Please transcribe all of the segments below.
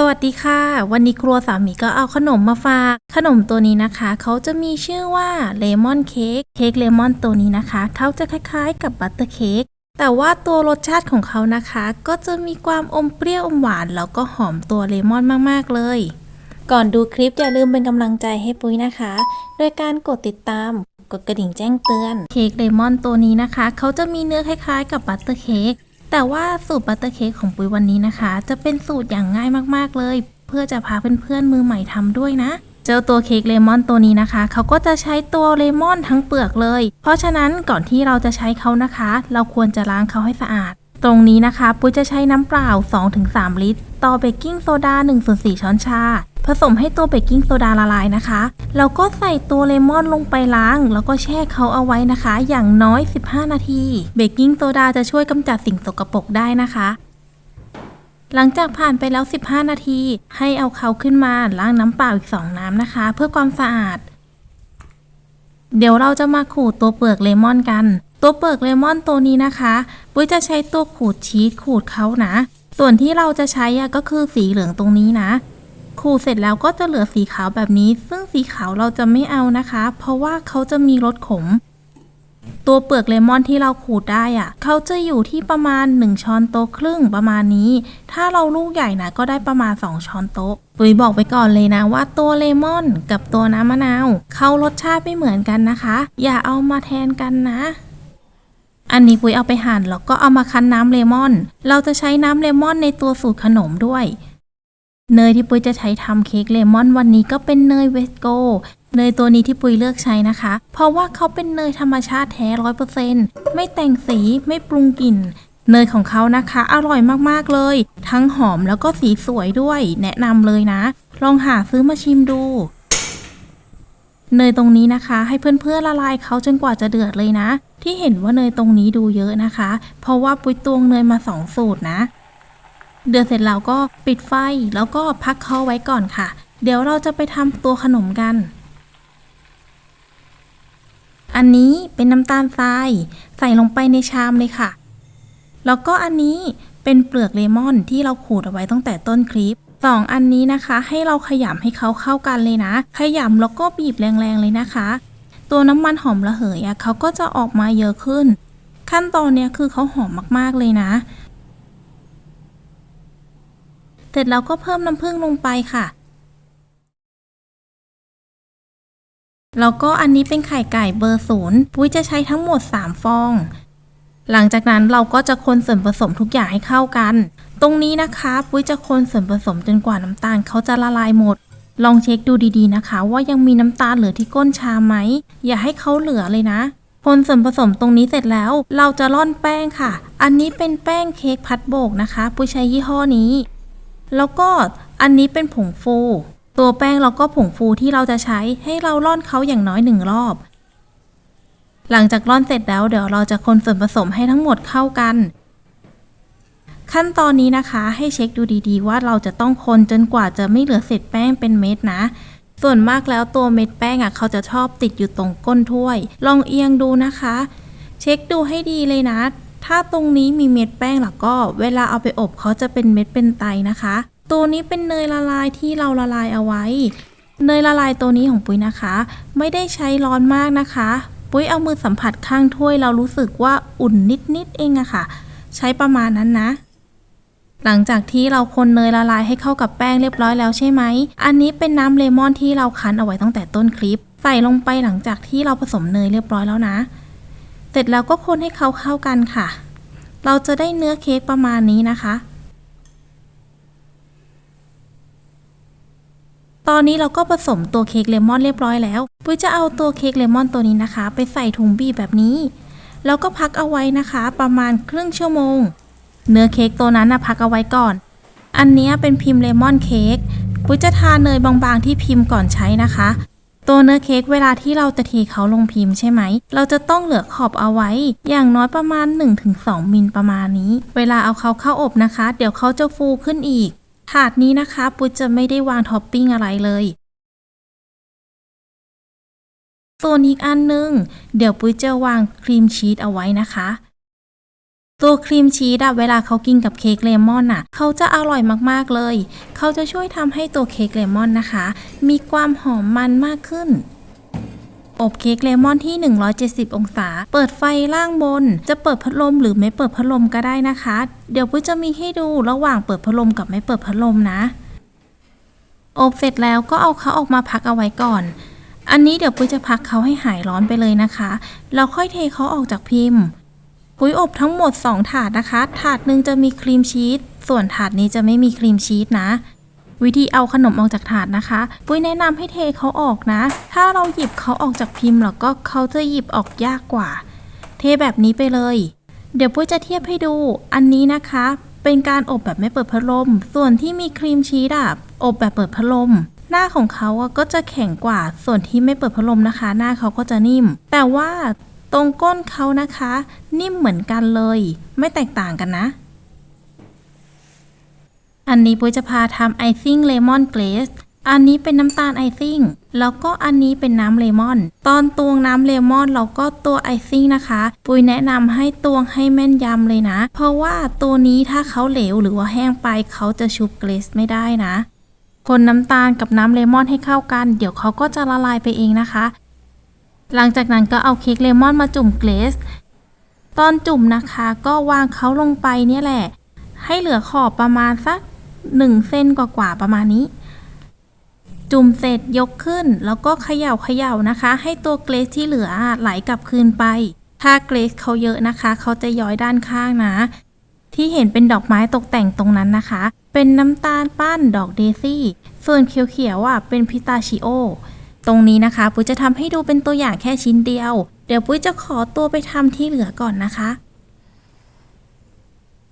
สวัสดีค่ะ วันนี้ครัวสามีก็เอาขนมมาฝาก ขนมตัวนี้นะคะ เขาจะมีชื่อว่าเลมอนเค้กเค้กเลมอนตัวนี้นะคะ เขาจะคล้ายๆกับบัตเตอร์เค้กแต่ว่าตัวรสชาติของเขานะคะ ก็จะมีความอมเปรี้ยวอมหวาน แล้วก็หอมตัวเลมอนมากๆเลย ก่อนดูคลิปอย่าลืมเป็นกำลังใจให้ปุ้ยนะคะ โดยการกดติดตามกดกระดิ่งแจ้งเตือน เค้กเลมอนตัวนี้นะคะ เขาจะมีเนื้อคล้ายๆกับบัตเตอร์เค้ก แต่ว่าสูตรบัตเตอร์เค้กของปุ้ยวันนี้นะคะ จะเป็นสูตรอย่างง่ายมากๆเลย เพื่อจะพาเพื่อนๆมือใหม่ทำด้วยนะเจ้าตัวเค้กเลมอนตัวนี้นะคะ เขาก็จะใช้ตัวเลมอนทั้งเปลือกเลย เพราะฉะนั้นก่อนที่เราจะใช้เขานะคะ เราควรจะล้างเขาให้สะอาด ตรงนี้นะคะ ปุ้ยจะใช้น้ำเปล่า 2-3 ลิตร ต่อเบกกิ้งโซดา1-4ช้อนชา ผสมให้ตัวเบกกิ้งโซดาละลายนะคะ แล้วก็ใส่ตัวเลมอนลงไปล้าง แล้วก็แช่เขาเอาไว้นะคะ อย่างน้อย 15 นาที เบกกิ้งโซดาจะช่วยกำจัดสิ่งสกปรกได้นะคะ หลังจากผ่านไปแล้ว 15 นาที ให้เอาเขาขึ้นมาล้างน้ำเปล่าอีก 2 น้ำนะคะ เพื่อความสะอาด เดี๋ยวเราจะมาขูดตัวเปลือกเลมอนกัน ตัวเปลือกเลมอนตัวนี้นะคะปุ้ยจะใช้ตัวขูดชีสขูดเขานะ ส่วนที่เราจะใช้ก็คือสีเหลืองตรงนี้นะ ขูดเสร็จแล้วก็จะเหลือสีขาวแบบนี้ ซึ่งสีขาวเราจะไม่เอานะคะ เพราะว่าเขาจะมีรสขม ตัวเปลือกเลมอนที่เราขูดได้อะเขาจะอยู่ที่ประมาณ 1 ช้อนโต๊ะครึ่งประมาณนี้ ถ้าเราลูกใหญ่นะก็ได้ประมาณ 2 ช้อนโต๊ะปุ๋ยบอกไปก่อนเลยนะว่าตัวเลมอนกับตัวน้ำมะนาวเขารสชาติไม่เหมือนกันนะคะ อย่าเอามาแทนกันนะอันนี้ปุ๋ยเอาไปหั่นแล้วก็เอามาคั้นน้ำเลมอน เราจะใช้น้ำเลมอนในตัวสูตรขนมด้วย เนยที่ปุ้ยจะใช้ทำเค้กเลมอนวันนี้ก็เป็นเนยเวสโกเนยตัวนี้ที่ปุ้ยเลือกใช้นะคะ เพราะว่าเขาเป็นเนยธรรมชาติแท้ร้อยเปอร์เซ็นต์ไม่แต่งสีไม่ปรุงกลิ่น เนยของเขานะคะ อร่อยมากๆเลย ทั้งหอมแล้วก็สีสวยด้วย แนะนำเลยนะ ลองหาซื้อมาชิมดู เนยตรงนี้นะคะ ให้เพื่อนๆละลายเขาจนกว่าจะเดือดเลยนะ ที่เห็นว่าเนยตรงนี้ดูเยอะนะคะ เพราะว่าปุ้ยตวงเนยมาสองสูตรนะ เดือดเสร็จแล้วก็ปิดไฟแล้วก็พักเขาไว้ก่อนค่ะ เดี๋ยวเราจะไปทำตัวขนมกัน อันนี้เป็นน้ำตาลทรายใส่ลงไปในชามเลยค่ะ แล้วก็อันนี้เป็นเปลือกเลมอนที่เราขูดเอาไว้ตั้งแต่ต้นคลิปสองอันนี้นะคะ ให้เราขยำให้เขาเข้ากันเลยนะ ขยำแล้วก็บีบแรงๆเลยนะคะ ตัวน้ำมันหอมระเหยอะเขาก็จะออกมาเยอะขึ้น ขั้นตอนเนี้ยคือเขาหอมมากๆเลยนะ ร็จแล้วก็เพิ่มน้ำผึ้งลงไปค่ะ แล้วก็อันนี้เป็นไข่ไก่เบอร์ศูนย์ปุ้ยจะใช้ทั้งหมด 3 ฟอง หลังจากนั้นเราก็จะคนส่วนผสมทุกอย่างให้เข้ากัน ตรงนี้นะคะปุ้ยจะคนส่วนผสมจนกว่าน้ำตาลเขาจะละลายหมด ลองเช็คดูดีๆนะคะ ว่ายังมีน้ำตาลเหลือที่ก้นชามไหม อย่าให้เขาเหลือเลยนะคนส่วนผสมตรงนี้เสร็จแล้ว เราจะร่อนแป้งค่ะ อันนี้เป็นแป้งเค้กพัดโบกนะคะ ปุ้ยใช้ยี่ห้อนี้ แล้วก็อันนี้เป็นผงฟู ตัวแป้งแล้วก็ผงฟูที่เราจะใช้ให้เราร่อนเขาอย่างน้อยหนึ่งรอบ หลังจากร่อนเสร็จแล้วเดี๋ยวเราจะคนส่วนผสมให้ทั้งหมดเข้ากัน ขั้นตอนนี้นะคะให้เช็คดูดีๆ ว่าเราจะต้องคนจนกว่าจะไม่เหลือเศษแป้งเป็นเม็ดนะส่วนมากแล้วตัวเม็ดแป้งอะเขาจะชอบติดอยู่ตรงก้นถ้วย ลองเอียงดูนะคะ เช็คดูให้ดีเลยนะ ถ้าตรงนี้มีเม็ดแป้งแล้วก็เวลาเอาไปอบเขาจะเป็นเม็ดเป็นไตนะคะ ตัวนี้เป็นเนยละลายที่เราละลายเอาไว้ เนยละลายตัวนี้ของปุ้ยนะคะ ไม่ได้ใช้ร้อนมากนะคะ ปุ้ยเอามือสัมผัสข้างถ้วยเรารู้สึกว่าอุ่นนิดๆเองอะค่ะ ใช้ประมาณนั้นนะหลังจากที่เราคนเนยละลายให้เข้ากับแป้งเรียบร้อยแล้วใช่ไหม อันนี้เป็นน้ำเลมอนที่เราคั้นเอาไว้ตั้งแต่ต้นคลิป ใส่ลงไปหลังจากที่เราผสมเนยเรียบร้อยแล้วนะ เสร็จแล้วก็คนให้เขาเข้ากันค่ะ เราจะได้เนื้อเค้กประมาณนี้นะคะ ตอนนี้เราก็ผสมตัวเค้กเลมอนเรียบร้อยแล้ว ปุ้ยจะเอาตัวเค้กเลมอนตัวนี้นะคะ ไปใส่ถุงบีบแบบนี้ แล้วก็พักเอาไว้นะคะ ประมาณครึ่งชั่วโมง เนื้อเค้กตัวนั้นนะพักเอาไว้ก่อน อันนี้เป็นพิมพ์เลมอนเค้กปุ้ยจะทาเนยบางๆที่พิมพ์ก่อนใช้นะคะ ตัวเนื้อเค้กเวลาที่เราจะเทเขาลงพิมพ์ใช่ไหม เราจะต้องเหลือขอบเอาไว้ อย่างน้อยประมาณ 1-2 มิลประมาณนี้ เวลาเอาเขาเข้าอบนะคะ เดี๋ยวเขาจะฟูขึ้นอีก ถาดนี้นะคะปุ้จะไม่ได้วางท็อปปิ้งอะไรเลย ส่วนอีกอันนึง เดี๋ยวปุ้ยจะวางครีมชีสเอาไว้นะคะ ตัวครีมชีสอะเวลาเขากินกับเค้กเลมอนอะเขาจะอร่อยมากๆเลย เขาจะช่วยทำให้ตัวเค้กเลมอนนะคะ มีความหอมมันมากขึ้น อบเค้กเลมอนที่ 170 องศา เปิดไฟล่างบน จะเปิดพัดลมหรือไม่เปิดพัดลมก็ได้นะคะ เดี๋ยวปุ้ยจะมีให้ดูระหว่างเปิดพัดลมกับไม่เปิดพัดลมนะ อบเสร็จแล้วก็เอาเขาออกมาพักเอาไว้ก่อนอันนี้เดี๋ยวปุ้ยจะพักเขาให้หายร้อนไปเลยนะคะแล้วค่อยเทเขาออกจากพิมพ์ ปุ้ยอบทั้งหมด 2 ถาดนะคะ ถาดหนึ่งจะมีครีมชีส ส่วนถาดนี้จะไม่มีครีมชีสนะ วิธีเอาขนมออกจากถาดนะคะ ปุ้ยแนะนำให้เทเขาออกนะ ถ้าเราหยิบเขาออกจากพิมพ์แล้วก็เขาจะหยิบออกยากกว่า เทแบบนี้ไปเลย เดี๋ยวปุ้ยจะเทียบให้ดู อันนี้นะคะ เป็นการอบแบบไม่เปิดพัดลม ส่วนที่มีครีมชีสอะอบแบบเปิดพัดลมหน้าของเขาอะก็จะแข็งกว่าส่วนที่ไม่เปิดพัดลมนะคะ หน้าเขาก็จะนิ่ม แต่ว่า ตรงก้นเขานะคะ นิ่มเหมือนกันเลย ไม่แตกต่างกันนะ อันนี้ปุ้ยจะพาทำไอซิ่งเลมอนเกรสอันนี้เป็นน้ำตาลไอซิ่ง แล้วก็อันนี้เป็นน้ำเลมอน ตอนตวงน้ำเลมอนแล้วก็ตัวไอซิ่งนะคะ ปุ้ยแนะนำให้ตวงให้แม่นยำเลยนะ เพราะว่าตัวนี้ถ้าเขาเหลวหรือว่าแห้งไปเขาจะชุบเกรสไม่ได้นะ คนน้ำตาลกับน้ำเลมอนให้เข้ากัน เดี๋ยวเขาก็จะละลายไปเองนะคะ หลังจากนั้นก็เอาเค้กเลมอนมาจุ่มเกรสตอนจุ่มนะคะก็วางเขาลงไปเนี่ยแหละ ให้เหลือขอบประมาณสักหนึ่งเส้นกว่าๆประมาณนี้ จุ่มเสร็จยกขึ้น แล้วก็เขย่าเขย่านะคะ ให้ตัวเกรสที่เหลือไหลกลับคืนไป ถ้าเกรสเขาเยอะนะคะ เขาจะย้อยด้านข้างนะ ที่เห็นเป็นดอกไม้ตกแต่งตรงนั้นนะคะ เป็นน้ำตาลปั้นดอกเดซี่ ส่วนเขียวๆอะเป็นพิตาชิโอ ตรงนี้นะคะ ปุ้ยจะทำให้ดูเป็นตัวอย่างแค่ชิ้นเดียว เดี๋ยวปุ้ยจะขอตัวไปทำที่เหลือก่อนนะคะ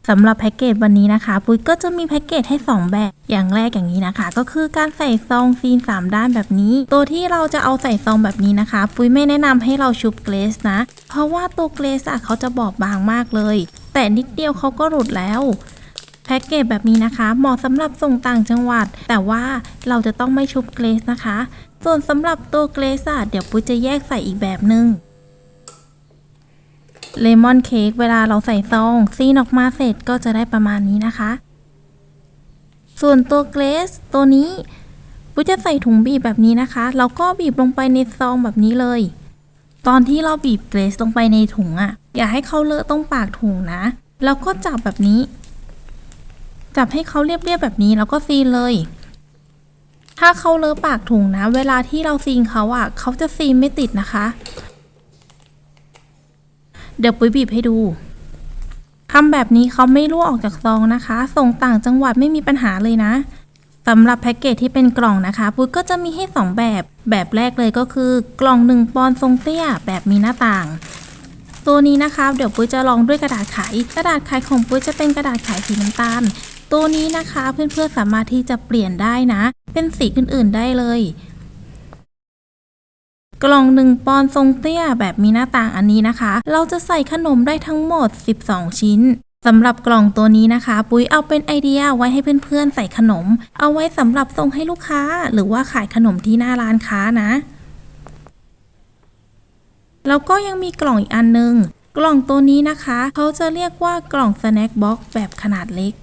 สำหรับแพ็กเกจวันนี้นะคะ ปุ้ยก็จะมีแพ็กเกจให้ 2 แบบ อย่างแรกอย่างนี้นะคะ ก็คือการใส่ซองซีน 3 ด้านแบบนี้ ตัวที่เราจะเอาใส่ซองแบบนี้นะคะ ปุ้ยไม่แนะนำให้เราชุบเกรสนะ เพราะว่าตัวเกรสอะเขาจะบอบบางมากเลย แต่นิดเดียวเขาก็หลุดแล้วแพ็กเกจแบบนี้นะคะ เหมาะสำหรับส่งต่างจังหวัด แต่ว่าเราจะต้องไม่ชุบเกรสนะคะ ส่วนสำหรับตัวเกรสอะเดี๋ยวปุ้ยจะแยกใส่อีกแบบหนึง่งเลมอนเค้กเวลาเราใส่ซองซีนออกมาเสร็จก็จะได้ประมาณนี้นะคะ ส่วนตัวเกรสตัวนี้ปุ้ยจะใส่ถุงบีบแบบนี้นะคะเราก็บีบลงไปในซองแบบนี้เลย ตอนที่เราบีบเกรสลงไปในถุงอะ่ะ อย่าให้เขาเลอะตรงปากถุงนะ แล้วก็จับแบบนี้ จับให้เขาเรียบๆแบบนี้แล้วก็ซีนเลย ถ้าเขาเลอะปากถุงนะ เวลาที่เราซีนเขาอะ่ะเขาจะซีนไม่ติดนะคะ เดี๋ยวปุ้ยบีบให้ดูทำแบบนี้เขาไม่รั่วออกจากซองนะคะ ส่งต่างจังหวัดไม่มีปัญหาเลยนะสำหรับแพ็กเกจที่เป็นกล่องนะคะ ปุ้ยก็จะมีให้ 2 แบบ แบบแรกเลยก็คือกล่อง 1 ปอนทรงเตี้ย แบบมีหน้าต่าง ตัวนี้นะคะ เดี๋ยวปุ้ยจะลองด้วยกระดาษไข กระดาษไขของปุ้ยจะเป็นกระดาษไขสีน้ำตาล ตัวนี้นะคะเพื่อนๆสามารถที่จะเปลี่ยนได้นะ เป็นสีอื่นๆได้เลย กล่องหนึ่งปอนทรงเตี้ยแบบมีหน้าต่างอันนี้นะคะ เราจะใส่ขนมได้ทั้งหมด 12 ชิ้นสำหรับกล่องตัวนี้นะคะ ปุ้ยเอาเป็นไอเดียไว้ให้เพื่อนๆใส่ขนม เอาไว้สำหรับส่งให้ลูกค้า หรือว่าขายขนมที่หน้าร้านค้านะ แล้วก็ยังมีกล่องอีกอันนึง กล่องตัวนี้นะคะ เขาจะเรียกว่ากล่องสแน็คบ็อกซ์แบบขนาดเล็ก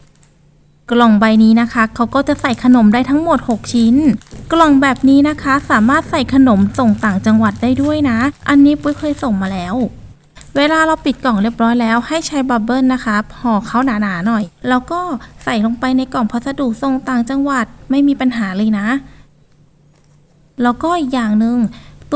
กล่องใบนี้นะคะเขาก็จะใส่ขนมได้ทั้งหมด 6 ชิ้น กล่องแบบนี้นะคะ สามารถใส่ขนมส่งต่างจังหวัดได้ด้วยนะ อันนี้ปุ้ยเคยส่งมาแล้ว เวลาเราปิดกล่องเรียบร้อยแล้วให้ใช้บับเบิลนะคะห่อเขาหนาๆหน่อย แล้วก็ใส่ลงไปในกล่องพัสดุส่งต่างจังหวัดไม่มีปัญหาเลยนะ แล้วก็อีกอย่างหนึ่ง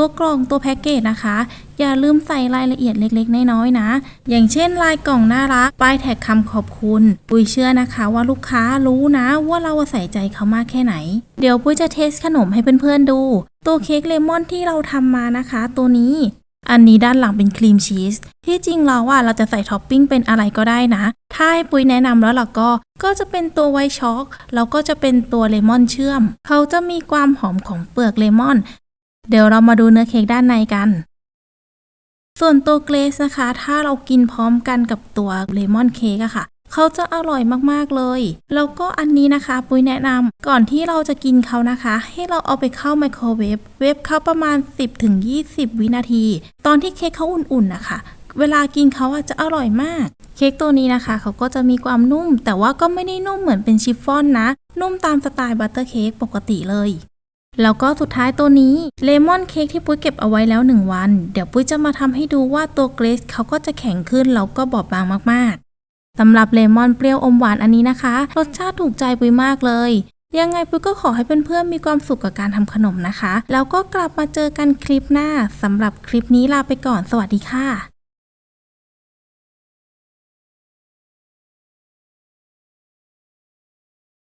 ตัวกล่องตัวแพ็กเกจนะคะ อย่าลืมใส่รายละเอียดเล็กๆ น้อยๆนะ อย่างเช่นลายกล่องน่ารัก ป้ายแท็กคำขอบคุณ ปุ้ยเชื่อนะคะว่าลูกค้ารู้นะว่าเราใส่ใจเขามากแค่ไหน เดี๋ยวปุ้ยจะเทสขนมให้เพื่อนๆดู ตัวเค้กเลมอนที่เราทำมานะคะ ตัวนี้อันนี้ด้านหลังเป็นครีมชีส ที่จริงเราว่าเราจะใส่ท็อปปิ้งเป็นอะไรก็ได้นะ ถ้าให้ปุ้ยแนะนำแล้วล่ะก็ ก็จะเป็นตัวไวช็อกแล้วก็จะเป็นตัวเลมอนเชื่อม เขาจะมีความหอมของเปลือกเลมอน เดี๋ยวเรามาดูเนื้อเค้กด้านในกัน ส่วนตัวเกรสนะคะ ถ้าเรากินพร้อมกันกับตัวเลมอนเค้กอะค่ะ เขาจะอร่อยมากๆเลย แล้วก็อันนี้นะคะ ปุ้ยแนะนำก่อนที่เราจะกินเขานะคะ ให้เราเอาไปเข้าไมโครเวฟเวฟเขาประมาณ 10-20 วินาที ตอนที่เค้กเขาอุ่นๆนะคะเวลากินเขาอาจจะอร่อยมาก เค้กตัวนี้นะคะ เขาก็จะมีความนุ่ม แต่ว่าก็ไม่ได้นุ่มเหมือนเป็นชิฟฟ่อนนะ นุ่มตามสไตล์บัตเตอร์เค้กปกติเลย แล้วก็สุดท้ายตัวนี้เลมอนเค้กที่ปุ้ยเก็บเอาไว้แล้ว 1 วัน เดี๋ยวปุ้ยจะมาทำให้ดูว่าตัวเกรซเขาก็จะแข็งขึ้นแล้วก็บอบบางมากๆสำหรับเลมอนเปรี้ยวอมหวานอันนี้นะคะ รสชาติถูกใจปุ้ยมากเลย ยังไงปุ้ยก็ขอให้เพื่อนๆมีความสุขกับการทำขนมนะคะ แล้วก็กลับมาเจอกันคลิปหน้าสำหรับคลิปนี้ลาไปก่อนสวัสดีค่ะ